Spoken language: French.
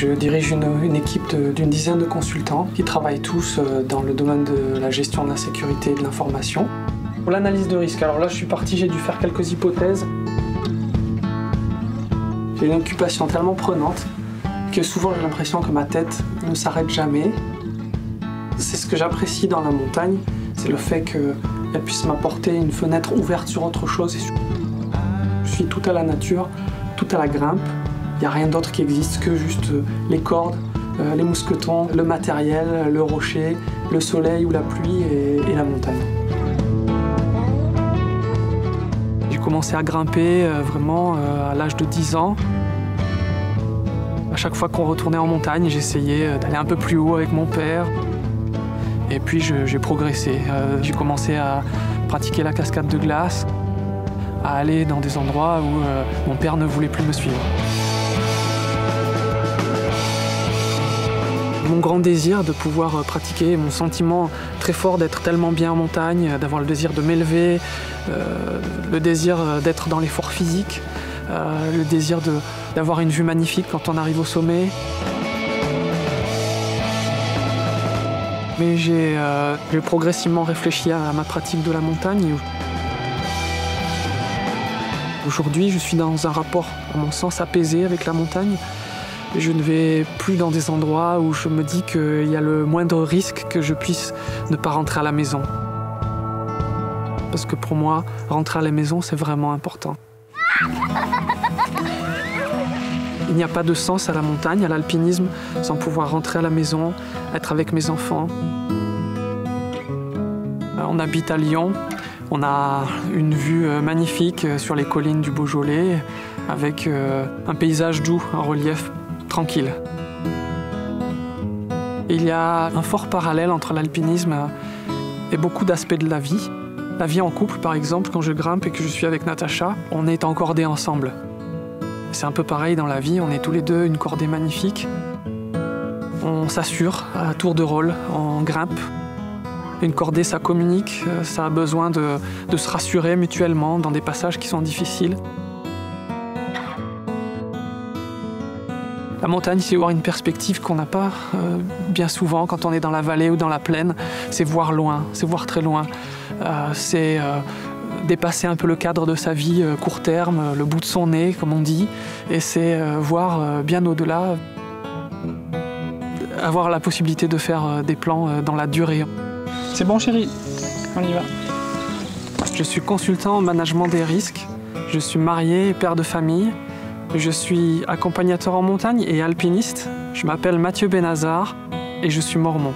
Je dirige une, équipe d'une dizaine de consultants qui travaillent tous euh, dans le domaine de la gestion de la sécurité et de l'information. Pour l'analyse de risque, alors là je suis parti, j'ai dû faire quelques hypothèses. J'ai une occupation tellement prenante que souvent j'ai l'impression que ma tête ne s'arrête jamais. C'est ce que j'apprécie dans la montagne, c'est le fait qu'elle puisse m'apporter une fenêtre ouverte sur autre chose. Je suis tout à la nature, tout à la grimpe. Il n'y a rien d'autre qui existe que juste euh, les cordes, euh, les mousquetons, le matériel, le rocher, le soleil ou la pluie et, la montagne. J'ai commencé à grimper euh, vraiment à l'âge de 10 ans. À chaque fois qu'on retournait en montagne, j'essayais d'aller un peu plus haut avec mon père. Et puis j'ai progressé. J'ai commencé à pratiquer la cascade de glace, à aller dans des endroits où mon père ne voulait plus me suivre. Mon grand désir de pouvoir euh, pratiquer, mon sentiment très fort d'être tellement bien en montagne, euh, d'avoir le désir de m'élever, euh, le désir d'être dans l'effort physique, le désir d'avoir une vue magnifique quand on arrive au sommet. Mais j'ai progressivement réfléchi à ma pratique de la montagne. Aujourd'hui, je suis dans un rapport, à mon sens, apaisé avec la montagne. Je ne vais plus dans des endroits où je me dis qu'il y a le moindre risque que je puisse ne pas rentrer à la maison. Parce que pour moi, rentrer à la maison, c'est vraiment important. Il n'y a pas de sens à la montagne, à l'alpinisme, sans pouvoir rentrer à la maison, être avec mes enfants. On habite à Lyon, on a une vue euh, magnifique euh, sur les collines du Beaujolais, avec euh, un paysage doux, un relief tranquille. Il y a un fort parallèle entre l'alpinisme et beaucoup d'aspects de la vie. La vie en couple, par exemple, quand je grimpe et que je suis avec Natacha, on est en cordée ensemble. C'est un peu pareil dans la vie, on est tous les deux une cordée magnifique. On s'assure à tour de rôle, on grimpe. Une cordée, ça communique, ça a besoin de se rassurer mutuellement dans des passages qui sont difficiles. La montagne, c'est voir une perspective qu'on n'a pas euh, bien souvent quand on est dans la vallée ou dans la plaine. C'est voir loin, c'est voir très loin. Euh, c'est euh, dépasser un peu le cadre de sa vie court terme, le bout de son nez, comme on dit. Et c'est voir bien au-delà, avoir la possibilité de faire des plans dans la durée. C'est bon chérie, on y va. Je suis consultant en management des risques. Je suis marié, père de famille. Je suis accompagnateur en montagne et alpiniste. Je m'appelle Mathieu Benazar et je suis mormon.